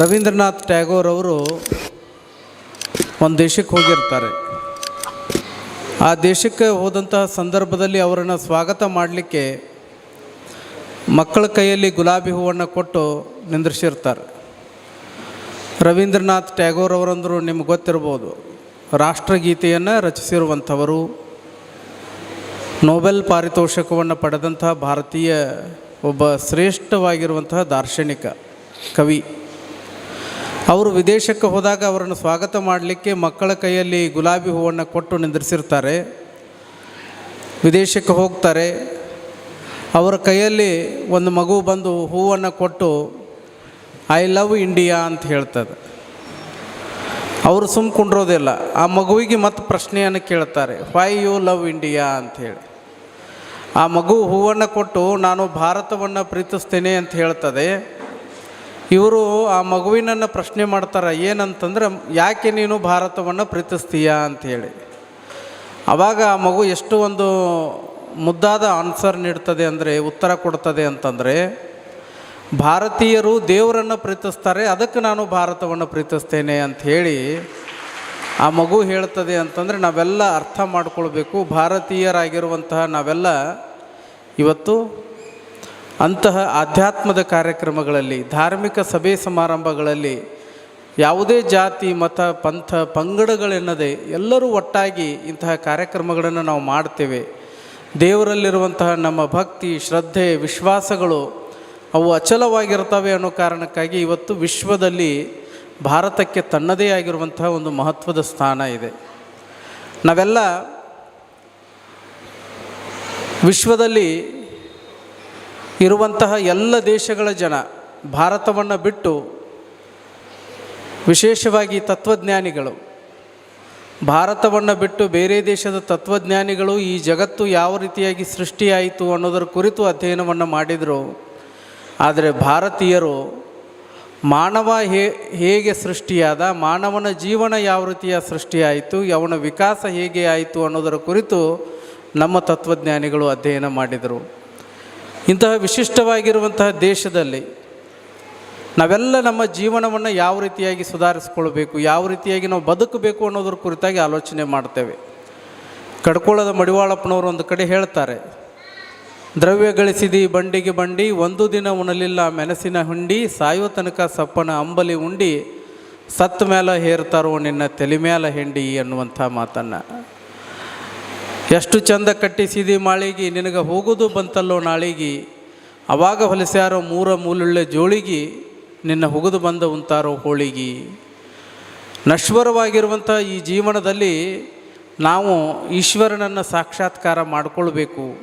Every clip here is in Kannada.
ರವೀಂದ್ರನಾಥ್ ಟ್ಯಾಗೋರ್ ಅವರು ಒಂದು ದೇಶಕ್ಕೆ ಹೋಗಿರ್ತಾರೆ. ಆ ದೇಶಕ್ಕೆ ಹೋದಂತಹ ಸಂದರ್ಭದಲ್ಲಿ ಅವರನ್ನು ಸ್ವಾಗತ ಮಾಡಲಿಕ್ಕೆ ಮಕ್ಕಳ ಕೈಯಲ್ಲಿ ಗುಲಾಬಿ ಹೂವನ್ನು ಕೊಟ್ಟು ನಿಂದ್ರಿಸಿರ್ತಾರೆ. ರವೀಂದ್ರನಾಥ್ ಟ್ಯಾಗೋರ್ ಅವರಂದರು ನಿಮ್ಗೆ ಗೊತ್ತಿರ್ಬೋದು, ರಾಷ್ಟ್ರಗೀತೆಯನ್ನು ರಚಿಸಿರುವಂಥವರು, ನೊಬೆಲ್ ಪಾರಿತೋಷಕವನ್ನು ಪಡೆದಂತಹ ಭಾರತೀಯ ಒಬ್ಬ ಶ್ರೇಷ್ಠವಾಗಿರುವಂತಹ ದಾರ್ಶನಿಕ ಕವಿ. ಅವರು ವಿದೇಶಕ್ಕೆ ಹೋದಾಗ ಅವರನ್ನು ಸ್ವಾಗತ ಮಾಡಲಿಕ್ಕೆ ಮಕ್ಕಳ ಕೈಯಲ್ಲಿ ಗುಲಾಬಿ ಹೂವನ್ನು ಕೊಟ್ಟು ನಿಂದಿರಿಸಿರ್ತಾರೆ. ವಿದೇಶಕ್ಕೆ ಹೋಗ್ತಾರೆ. ಅವರ ಕೈಯಲ್ಲಿ ಒಂದು ಮಗು ಬಂದು ಹೂವನ್ನು ಕೊಟ್ಟು, ಐ ಲವ್ ಇಂಡಿಯಾ ಅಂತ ಹೇಳ್ತದೆ. ಅವರು ಸುಮ್ಮ ಕುಂಡ್ರೋದಿಲ್ಲ. ಆ ಮಗುವಿಗೆ ಮತ್ತೆ ಪ್ರಶ್ನೆಯನ್ನು ಕೇಳ್ತಾರೆ ವೈ ಯು ಲವ್ ಇಂಡಿಯಾ ಅಂಥೇಳಿ ಆ ಮಗು ಹೂವನ್ನು ಕೊಟ್ಟು, ನಾನು ಭಾರತವನ್ನು ಪ್ರೀತಿಸ್ತೇನೆ ಅಂತ ಹೇಳ್ತದೆ. ಇವರು ಆ ಮಗುವಿನನ್ನು ಪ್ರಶ್ನೆ ಮಾಡ್ತಾರೆ, ಏನಂತಂದ್ರೆ, ಯಾಕೆ ನೀನು ಭಾರತವನ್ನು ಪ್ರೀತಿಸ್ತೀಯಾ? ಅಂಥೇಳಿ ಆವಾಗ ಆ ಮಗು ಎಷ್ಟು ಒಂದು ಮುದ್ದಾದ ಆನ್ಸರ್ ನೀಡ್ತದೆ ಅಂದರೆ, ಉತ್ತರ ಕೊಡ್ತದೆ ಅಂತಂದರೆ, ಭಾರತೀಯರು ದೇವರನ್ನು ಪ್ರೀತಿಸ್ತಾರೆ, ಅದಕ್ಕೆ ನಾನು ಭಾರತವನ್ನು ಪ್ರೀತಿಸ್ತೇನೆ ಅಂತ ಹೇಳಿ ಆ ಮಗು ಹೇಳ್ತದೆ ಅಂತಂದರೆ, ನಾವೆಲ್ಲ ಅರ್ಥ ಮಾಡ್ಕೊಳ್ಬೇಕು, ಭಾರತೀಯರಾಗಿರುವಂತಹ ನಾವೆಲ್ಲ ಇವತ್ತು ಅಂತಹ ಆಧ್ಯಾತ್ಮದ ಕಾರ್ಯಕ್ರಮಗಳಲ್ಲಿ, ಧಾರ್ಮಿಕ ಸಭೆ ಸಮಾರಂಭಗಳಲ್ಲಿ ಯಾವುದೇ ಜಾತಿ, ಮತ, ಪಂಥ ಪಂಗಡಗಳೆನ್ನದೆ ಎಲ್ಲರೂ ಒಟ್ಟಾಗಿ ಇಂತಹ ಕಾರ್ಯಕ್ರಮಗಳನ್ನು ನಾವು ಮಾಡ್ತೇವೆ. ದೇವರಲ್ಲಿರುವಂತಹ ನಮ್ಮ ಭಕ್ತಿ, ಶ್ರದ್ಧೆ, ವಿಶ್ವಾಸಗಳು ಅವು ಅಚಲವಾಗಿರ್ತವೆ ಅನ್ನೋ ಕಾರಣಕ್ಕಾಗಿ ಇವತ್ತು ವಿಶ್ವದಲ್ಲಿ ಭಾರತಕ್ಕೆ ತನ್ನದೇ ಆಗಿರುವಂತಹ ಒಂದು ಮಹತ್ವದ ಸ್ಥಾನ ಇದೆ. ನಾವೆಲ್ಲ ವಿಶ್ವದಲ್ಲಿ ಇರುವಂತಹ ಎಲ್ಲ ದೇಶಗಳ ಜನ ಭಾರತವನ್ನು ಬಿಟ್ಟು ವಿಶೇಷವಾಗಿ ತತ್ವಜ್ಞಾನಿಗಳು, ಭಾರತವನ್ನು ಬಿಟ್ಟು ಬೇರೆ ದೇಶದ ತತ್ವಜ್ಞಾನಿಗಳು ಈ ಜಗತ್ತು ಯಾವ ರೀತಿಯಾಗಿ ಸೃಷ್ಟಿಯಾಯಿತು ಅನ್ನೋದರ ಕುರಿತು ಅಧ್ಯಯನವನ್ನು ಮಾಡಿದರು. ಆದರೆ ಭಾರತೀಯರು ಮಾನವ ಹೇ, ಹೇಗೆ ಸೃಷ್ಟಿಯಾದ, ಮಾನವನ ಜೀವನ ಯಾವ ರೀತಿಯ ಸೃಷ್ಟಿಯಾಯಿತು, ಅವನ ವಿಕಾಸ ಹೇಗೆ ಆಯಿತು ಅನ್ನೋದರ ಕುರಿತು ನಮ್ಮ ತತ್ವಜ್ಞಾನಿಗಳು ಅಧ್ಯಯನ ಮಾಡಿದರು. ಇಂತಹ ವಿಶಿಷ್ಟವಾಗಿರುವಂತಹ ದೇಶದಲ್ಲಿ ನಾವೆಲ್ಲ ನಮ್ಮ ಜೀವನವನ್ನು ಯಾವ ರೀತಿಯಾಗಿ ಸುಧಾರಿಸ್ಕೊಳ್ಬೇಕು, ಯಾವ ರೀತಿಯಾಗಿ ನಾವು ಬದುಕಬೇಕು ಅನ್ನೋದ್ರ ಕುರಿತಾಗಿ ಆಲೋಚನೆ ಮಾಡ್ತೇವೆ. ಕಡ್ಕೊಳ್ಳದ ಮಡಿವಾಳಪ್ಪನವರು ಒಂದು ಕಡೆ ಹೇಳ್ತಾರೆ, ದ್ರವ್ಯ ಗಳಿಸಿದಿ ಬಂಡಿಗೆ ಬಂಡಿ, ಒಂದು ದಿನ ಉಣಲಿಲ್ಲ ಮೆಣಸಿನ ಹುಂಡಿ ಸಾಯುವ ತನಕ ಸಪ್ಪನ ಅಂಬಲಿ ಉಂಡಿ ಸತ್ತ ಮೇಲೆ ಹೇರ್ತಾರೋ ನಿನ್ನ ತಲೆ ಮೇಲೆ ಹೆಂಡಿ ಅನ್ನುವಂಥ ಮಾತನ್ನು. ಎಷ್ಟು ಚಂದ ಕಟ್ಟಿಸಿದಿ ಮಾಳಿಗೆ, ನಿನಗೆ ಹೋಗೋದು ಬಂತಲ್ಲೋ ನಾಳಿಗೆ? ಅವಾಗ ಹೊಲಸ್ಯಾರೋ ಮೂರ ಮೂಲುಳ್ಳೆ ಜೋಳಿಗೆ, ನಿನ್ನ ಹುಗಿದು ಬಂದ ಉಂತಾರೋ ಹೋಳಿಗೆ? ನಶ್ವರವಾಗಿರುವಂಥ ಈ ಜೀವನದಲ್ಲಿ ನಾವು ಈಶ್ವರನನ್ನು ಸಾಕ್ಷಾತ್ಕಾರ ಮಾಡಿಕೊಳ್ಬೇಕು.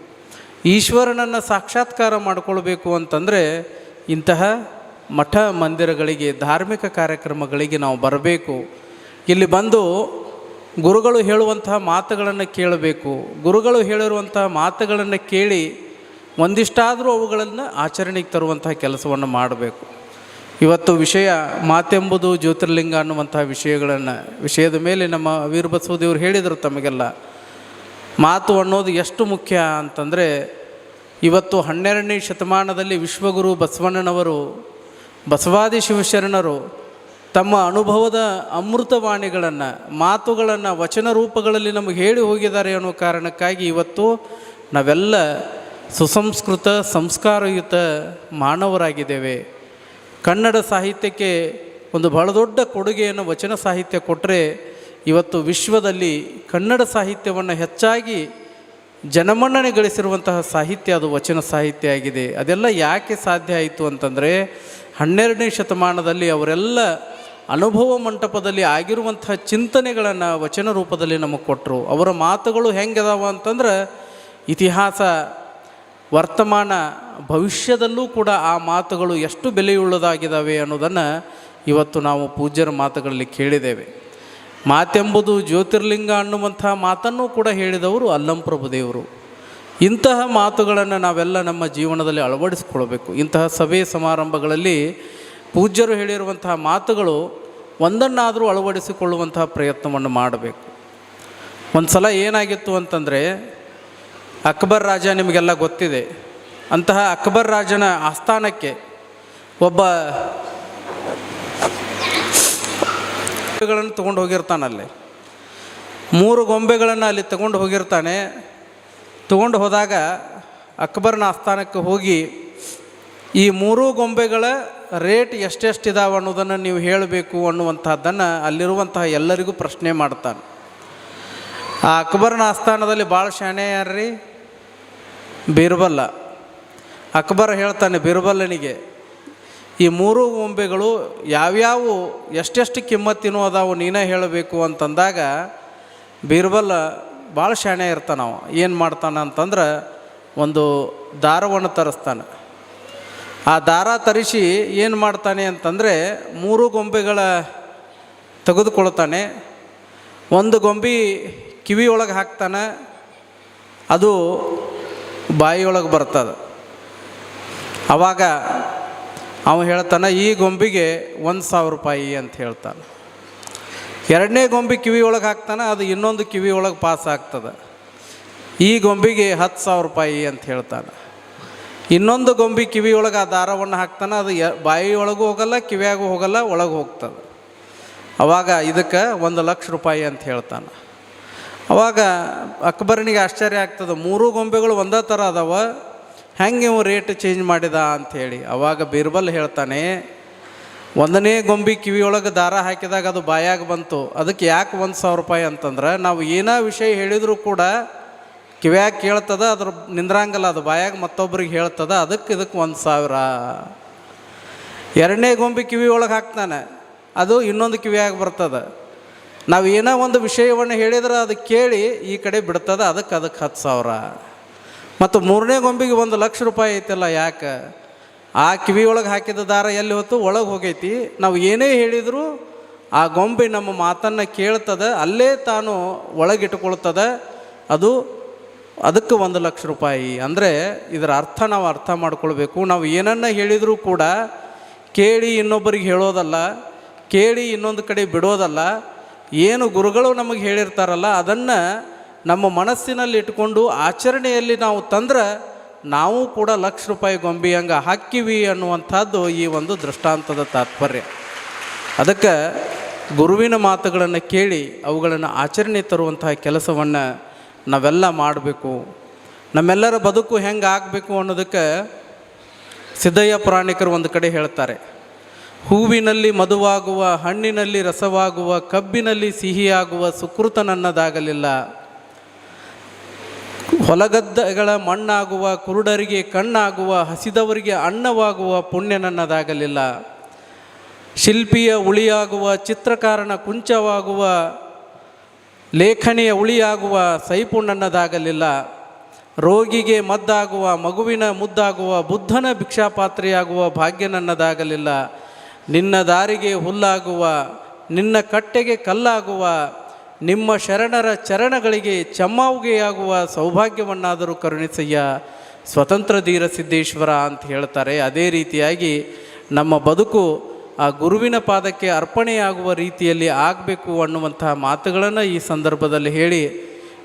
ಈಶ್ವರನನ್ನು ಸಾಕ್ಷಾತ್ಕಾರ ಮಾಡಿಕೊಳ್ಬೇಕು ಅಂತಂದರೆ ಇಂತಹ ಮಠ ಮಂದಿರಗಳಿಗೆ, ಧಾರ್ಮಿಕ ಕಾರ್ಯಕ್ರಮಗಳಿಗೆ ನಾವು ಬರಬೇಕು. ಇಲ್ಲಿ ಬಂದು ಗುರುಗಳು ಹೇಳುವಂತಹ ಮಾತುಗಳನ್ನು ಕೇಳಬೇಕು. ಗುರುಗಳು ಹೇಳಿರುವಂತಹ ಮಾತುಗಳನ್ನು ಕೇಳಿ ಒಂದಿಷ್ಟಾದರೂ ಅವುಗಳನ್ನು ಆಚರಣೆಗೆ ತರುವಂತಹ ಕೆಲಸವನ್ನು ಮಾಡಬೇಕು. ಇವತ್ತು ವಿಷಯ ಮಾತೆಂಬುದು ಜ್ಯೋತಿರ್ಲಿಂಗ ಅನ್ನುವಂತಹ ವಿಷಯಗಳನ್ನು, ವಿಷಯದ ಮೇಲೆ ನಮ್ಮ ವೀರಬಸವದೇವರು ಹೇಳಿದರು ತಮಗೆಲ್ಲ. ಮಾತು ಅನ್ನೋದು ಎಷ್ಟು ಮುಖ್ಯ ಅಂತಂದರೆ, ಇವತ್ತು ಹನ್ನೆರಡನೇ ಶತಮಾನದಲ್ಲಿ ವಿಶ್ವಗುರು ಬಸವಣ್ಣನವರು, ಬಸವಾದಿ ಶಿವಶರಣರು ತಮ್ಮ ಅನುಭವದ ಅಮೃತವಾಣಿಗಳನ್ನು, ಮಾತುಗಳನ್ನು, ವಚನ ರೂಪಗಳಲ್ಲಿ ನಮಗೆ ಹೇಳಿ ಹೋಗಿದ್ದಾರೆ ಅನ್ನೋ ಕಾರಣಕ್ಕಾಗಿ ಇವತ್ತು ನಾವೆಲ್ಲ ಸುಸಂಸ್ಕೃತ, ಸಂಸ್ಕಾರಯುತ ಮಾನವರಾಗಿದ್ದೇವೆ. ಕನ್ನಡ ಸಾಹಿತ್ಯಕ್ಕೆ ಒಂದು ಬಹಳ ದೊಡ್ಡ ಕೊಡುಗೆಯನ್ನು ವಚನ ಸಾಹಿತ್ಯ ಕೊಟ್ಟರೆ ಇವತ್ತು ವಿಶ್ವದಲ್ಲಿ ಕನ್ನಡ ಸಾಹಿತ್ಯವನ್ನು ಹೆಚ್ಚಾಗಿ ಜನಮನ್ನಣೆ ಗಳಿಸಿರುವಂತಹ ಸಾಹಿತ್ಯ ಅದು ವಚನ ಸಾಹಿತ್ಯ ಆಗಿದೆ. ಅದೆಲ್ಲ ಯಾಕೆ ಸಾಧ್ಯ ಆಯಿತು ಅಂತಂದರೆ ಹನ್ನೆರಡನೇ ಶತಮಾನದಲ್ಲಿ ಅವರೆಲ್ಲ ಅನುಭವ ಮಂಟಪದಲ್ಲಿ ಆಗಿರುವಂತಹ ಚಿಂತನೆಗಳನ್ನು ವಚನ ರೂಪದಲ್ಲಿ ನಮಗೆ ಕೊಟ್ಟರು. ಅವರ ಮಾತುಗಳು ಹೆಂಗದಾವ ಅಂತಂದ್ರೆ, ಇತಿಹಾಸ, ವರ್ತಮಾನ, ಭವಿಷ್ಯದಲ್ಲೂ ಕೂಡ ಆ ಮಾತುಗಳು ಎಷ್ಟು ಬೆಲೆಯುಳ್ಳದಾಗಿದ್ದಾವೆ ಅನ್ನೋದನ್ನು ಇವತ್ತು ನಾವು ಪೂಜ್ಯರ ಮಾತುಗಳಲ್ಲಿ ಕೇಳಿದ್ದೇವೆ. ಮಾತೆಂಬುದು ಜ್ಯೋತಿರ್ಲಿಂಗ ಅನ್ನುವಂಥ ಮಾತನ್ನು ಕೂಡ ಹೇಳಿದವರು ಅಲ್ಲಂಪ್ರಭು ದೇವರು. ಇಂತಹ ಮಾತುಗಳನ್ನು ನಾವೆಲ್ಲ ನಮ್ಮ ಜೀವನದಲ್ಲಿ ಅಳವಡಿಸ್ಕೊಳ್ಬೇಕು ಇಂತಹ ಸಭೆ ಸಮಾರಂಭಗಳಲ್ಲಿ ಪೂಜ್ಯರು ಹೇಳಿರುವಂತಹ ಮಾತುಗಳು ಒಂದನ್ನಾದರೂ ಅಳವಡಿಸಿಕೊಳ್ಳುವಂತಹ ಪ್ರಯತ್ನವನ್ನು ಮಾಡಬೇಕು. ಒಂದು ಸಲ ಏನಾಗಿತ್ತು ಅಂತಂದರೆ, ಅಕ್ಬರ್ ರಾಜ ನಿಮಗೆಲ್ಲ ಗೊತ್ತಿದೆ. ಅಂತಹ ಅಕ್ಬರ್ ರಾಜನ ಆಸ್ಥಾನಕ್ಕೆ ಒಬ್ಬ ಗೊಂಬೆಗಳನ್ನು ತೊಗೊಂಡು ಹೋಗಿರ್ತಾನಲ್ಲಿ. ಮೂರು ಗೊಂಬೆಗಳನ್ನು ಅಲ್ಲಿ ತಗೊಂಡು ಹೋಗಿರ್ತಾನೆ. ತಗೊಂಡು ಹೋದಾಗ ಅಕ್ಬರ್ನ ಆಸ್ಥಾನಕ್ಕೆ ಹೋಗಿ ಈ ಮೂರೂ ಗೊಂಬೆಗಳ ರೇಟ್ ಎಷ್ಟೆಷ್ಟಿದಾವೆ ಅನ್ನೋದನ್ನು ನೀವು ಹೇಳಬೇಕು ಅನ್ನುವಂಥದ್ದನ್ನು ಅಲ್ಲಿರುವಂತಹ ಎಲ್ಲರಿಗೂ ಪ್ರಶ್ನೆ ಮಾಡ್ತಾನೆ. ಆ ಅಕ್ಬರ್ನ ಆಸ್ಥಾನದಲ್ಲಿ ಭಾಳ ಶಾಣೆ ಯಾರ್ರಿ? ಬೀರ್ಬಲ್ಲ. ಅಕ್ಬರ್ ಹೇಳ್ತಾನೆ, ಬೀರ್ಬಲ್ಲನಿಗೆ, ಈ ಮೂರು ಗೊಂಬೆಗಳು ಯಾವ್ಯಾವು, ಎಷ್ಟೆಷ್ಟು ಕಿಮ್ಮತ್ತಿನೂ ಅದಾವು, ನೀನೇ ಹೇಳಬೇಕು ಅಂತಂದಾಗ ಬೀರ್ಬಲ್ ಭಾಳ ಶಾಣೆ ಇರ್ತಾನವ. ಏನು ಮಾಡ್ತಾನೆ ಅಂತಂದ್ರೆ ಒಂದು ದಾರವನ್ನು ತರಿಸ್ತಾನೆ. ಆ ದಾರ ತರಿಸಿ ಏನು ಮಾಡ್ತಾನೆ ಅಂತಂದರೆ ಮೂರು ಗೊಂಬೆಗಳ ತೆಗೆದುಕೊಳ್ತಾನೆ. ಒಂದು ಗೊಂಬೆ ಕಿವಿಯೊಳಗೆ ಹಾಕ್ತಾನೆ, ಅದು ಬಾಯಿಯೊಳಗೆ ಬರ್ತದೆ. ಆವಾಗ ಅವ ಹೇಳ್ತಾನೆ, ಈ ಗೊಂಬೆಗೆ ಒಂದು ಸಾವಿರ ರೂಪಾಯಿ ಅಂತ ಹೇಳ್ತಾನೆ. ಎರಡನೇ ಗೊಂಬೆ ಕಿವಿಯೊಳಗೆ ಹಾಕ್ತಾನೆ, ಅದು ಇನ್ನೊಂದು ಕಿವಿಯೊಳಗೆ ಪಾಸ್ ಆಗ್ತದೆ. ಈ ಗೊಂಬೆಗೆ ಹತ್ತು ಸಾವಿರ ರೂಪಾಯಿ ಅಂತ ಹೇಳ್ತಾನೆ. ಇನ್ನೊಂದು ಗೊಂಬಿ ಕಿವಿ ಒಳಗೆ ಆ ದಾರವನ್ನು ಹಾಕ್ತಾನೆ, ಅದು ಬಾಯಿಯೊಳಗೂ ಹೋಗಲ್ಲ, ಕಿವಿಯಾಗೂ ಹೋಗಲ್ಲ, ಒಳಗೆ ಹೋಗ್ತದೆ. ಅವಾಗ ಇದಕ್ಕೆ ಒಂದು ಲಕ್ಷ ರೂಪಾಯಿ ಅಂತ ಹೇಳ್ತಾನೆ. ಅವಾಗ ಅಕ್ಬರನಿಗೆ ಆಶ್ಚರ್ಯ ಆಗ್ತದೆ, ಮೂರು ಗೊಂಬೆಗಳು ಒಂದೇ ಥರ ಅದಾವ, ಹೆಂಗೆ ಇವು ರೇಟ್ ಚೇಂಜ್ ಮಾಡಿದ ಅಂಥೇಳಿ ಅವಾಗ ಬೀರ್ಬಲ್ ಹೇಳ್ತಾನೆ, ಒಂದನೇ ಗೊಂಬೆ ಕಿವಿಯೊಳಗೆ ದಾರ ಹಾಕಿದಾಗ ಅದು ಬಾಯಾಗ ಬಂತು. ಅದಕ್ಕೆ ಯಾಕೆ ಒಂದು ಸಾವಿರ ರೂಪಾಯಿ ಅಂತಂದ್ರೆ, ನಾವು ಏನೋ ವಿಷಯ ಹೇಳಿದರೂ ಕೂಡ ಕಿವ್ಯಾಗ ಕೇಳ್ತದ, ಅದ್ರ ನಿಂದ್ರಂಗಲ್ಲ, ಅದು ಬಾಯಾಗ ಮತ್ತೊಬ್ರಿಗೆ ಹೇಳ್ತದ ಅದಕ್ಕೆ ಇದಕ್ಕೆ ಒಂದು ಸಾವಿರ. ಎರಡನೇ ಗೊಂಬೆ ಕಿವಿ ಒಳಗೆ ಹಾಕ್ತಾನೆ, ಅದು ಇನ್ನೊಂದು ಕಿವಿಯಾಗಿ ಬರ್ತದೆ. ನಾವು ಏನೋ ಒಂದು ವಿಷಯವನ್ನು ಹೇಳಿದ್ರೆ ಅದು ಕೇಳಿ ಈ ಕಡೆ ಬಿಡ್ತದ ಅದಕ್ಕೆ ಅದಕ್ಕೆ ಹತ್ತು ಸಾವಿರ. ಮತ್ತು ಮೂರನೇ ಗೊಂಬೆಗೆ ಒಂದು ಲಕ್ಷ ರೂಪಾಯಿ ಐತಲ್ಲ ಯಾಕೆ? ಆ ಕಿವಿ ಒಳಗೆ ಹಾಕಿದ ದಾರ ಎಲ್ಲಿ ಹೊತ್ತು? ಒಳಗೆ ಹೋಗೈತಿ. ನಾವು ಏನೇ ಹೇಳಿದರೂ ಆ ಗೊಂಬೆ ನಮ್ಮ ಮಾತನ್ನು ಕೇಳ್ತದೆ, ಅಲ್ಲೇ ತಾನು ಒಳಗಿಟ್ಕೊಳ್ತದೆ ಅದು ಅದಕ್ಕೆ ಒಂದು ಲಕ್ಷ ರೂಪಾಯಿ. ಅಂದರೆ ಇದರ ಅರ್ಥ ನಾವು ಅರ್ಥ ಮಾಡ್ಕೊಳ್ಬೇಕು. ನಾವು ಏನನ್ನ ಹೇಳಿದರೂ ಕೂಡ ಕೇಳಿ ಇನ್ನೊಬ್ಬರಿಗೆ ಹೇಳೋದಲ್ಲ, ಕೇಳಿ ಇನ್ನೊಂದು ಕಡೆ ಬಿಡೋದಲ್ಲ, ಏನು ಗುರುಗಳು ನಮಗೆ ಹೇಳಿರ್ತಾರಲ್ಲ, ಅದನ್ನು ನಮ್ಮ ಮನಸ್ಸಿನಲ್ಲಿ ಇಟ್ಕೊಂಡು ಆಚರಣೆಯಲ್ಲಿ ನಾವು ತಂದ್ರೆ ನಾವು ಕೂಡ ಲಕ್ಷ ರೂಪಾಯಿ ಗೊಂಬೆ ಹಂಗೆ ಹಾಕಿವಿ ಅನ್ನುವಂಥದ್ದು ಈ ಒಂದು ದೃಷ್ಟಾಂತದ ತಾತ್ಪರ್ಯ. ಅದಕ್ಕೆ ಗುರುವಿನ ಮಾತುಗಳನ್ನು ಕೇಳಿ ಅವುಗಳನ್ನು ಆಚರಣೆ ತರುವಂತಹ ಕೆಲಸವನ್ನು ನಾವೆಲ್ಲ ಮಾಡಬೇಕು. ನಮ್ಮೆಲ್ಲರ ಬದುಕು ಹೆಂಗೆ ಆಗಬೇಕು ಅನ್ನೋದಕ್ಕೆ ಸಿದ್ದಯ್ಯ ಪುರಾಣಿಕರು ಒಂದು ಕಡೆ ಹೇಳ್ತಾರೆ. ಹೂವಿನಲ್ಲಿ ಮಧುವಾಗುವ ಹಣ್ಣಿನಲ್ಲಿ ರಸವಾಗುವ, ಕಬ್ಬಿನಲ್ಲಿ ಸಿಹಿಯಾಗುವ ಸುಕೃತನನ್ನದಾಗಲಿಲ್ಲ. ಹೊಲಗದ್ದೆಗಳ ಮಣ್ಣಾಗುವ, ಕುರುಡರಿಗೆ ಕಣ್ಣಾಗುವ, ಹಸಿದವರಿಗೆ ಅನ್ನವಾಗುವ ಪುಣ್ಯ ನನ್ನದಾಗಲಿಲ್ಲ ಶಿಲ್ಪಿಯ ಉಳಿಯಾಗುವ, ಚಿತ್ರಕಾರನ ಕುಂಚವಾಗುವ ಲೇಖನಿಯ ಉಳಿಯಾಗುವ ಸೈಪುಣ್ಣನದಾಗಲಿಲ್ಲ. ರೋಗಿಗೆ ಮದ್ದಾಗುವ, ಮಗುವಿನ ಮುದ್ದಾಗುವ, ಬುದ್ಧನ ಭಿಕ್ಷಾಪಾತ್ರೆಯಾಗುವ ಭಾಗ್ಯ ನನ್ನದಾಗಲಿಲ್ಲ ನಿನ್ನ ದಾರಿಗೆ ಹುಲ್ಲಾಗುವ, ನಿನ್ನ ಕಟ್ಟೆಗೆ ಕಲ್ಲಾಗುವ, ನಿಮ್ಮ ಶರಣರ ಚರಣಗಳಿಗೆ ಚಮ್ಮಾವುಗೆಯಾಗುವ ಸೌಭಾಗ್ಯವನ್ನಾದರೂ ಕರುಣಿಸಯ್ಯ. ಸ್ವತಂತ್ರ ಧೀರ ಸಿದ್ದೇಶ್ವರ ಅಂತ ಹೇಳ್ತಾರೆ. ಅದೇ ರೀತಿಯಾಗಿ ನಮ್ಮ ಬದುಕು ಆ ಗುರುವಿನ ಪಾದಕ್ಕೆ ಅರ್ಪಣೆಯಾಗುವ ರೀತಿಯಲ್ಲಿ ಆಗಬೇಕು ಅನ್ನುವಂತಹ ಮಾತುಗಳನ್ನು ಈ ಸಂದರ್ಭದಲ್ಲಿ ಹೇಳಿ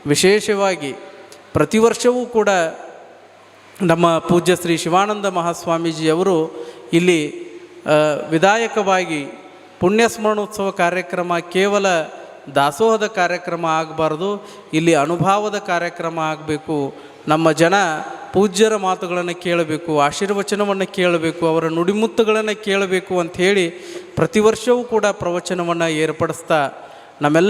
ವಿಶೇಷವಾಗಿ ಪ್ರತಿ ವರ್ಷವೂ ಕೂಡ ನಮ್ಮ ಪೂಜ್ಯ ಶ್ರೀ ಶಿವಾನಂದ ಮಹಾಸ್ವಾಮೀಜಿಯವರು ಇಲ್ಲಿ ವಿದಾಯಕವಾಗಿ ಪುಣ್ಯಸ್ಮರಣೋತ್ಸವ ಕಾರ್ಯಕ್ರಮ ಕೇವಲ ದಾಸೋಹದ ಕಾರ್ಯಕ್ರಮ ಆಗಬಾರ್ದು, ಇಲ್ಲಿ ಅನುಭಾವದ ಕಾರ್ಯಕ್ರಮ ಆಗಬೇಕು ನಮ್ಮ ಜನ ಪೂಜ್ಯರ ಮಾತುಗಳನ್ನು ಕೇಳಬೇಕು, ಆಶೀರ್ವಚನವನ್ನು ಕೇಳಬೇಕು, ಅವರ ನುಡಿಮುತ್ತುಗಳನ್ನು ಕೇಳಬೇಕು ಅಂಥೇಳಿ ಪ್ರತಿ ವರ್ಷವೂ ಕೂಡ ಪ್ರವಚನವನ್ನು ಏರ್ಪಡಿಸ್ತಾ ನಮ್ಮೆಲ್ಲ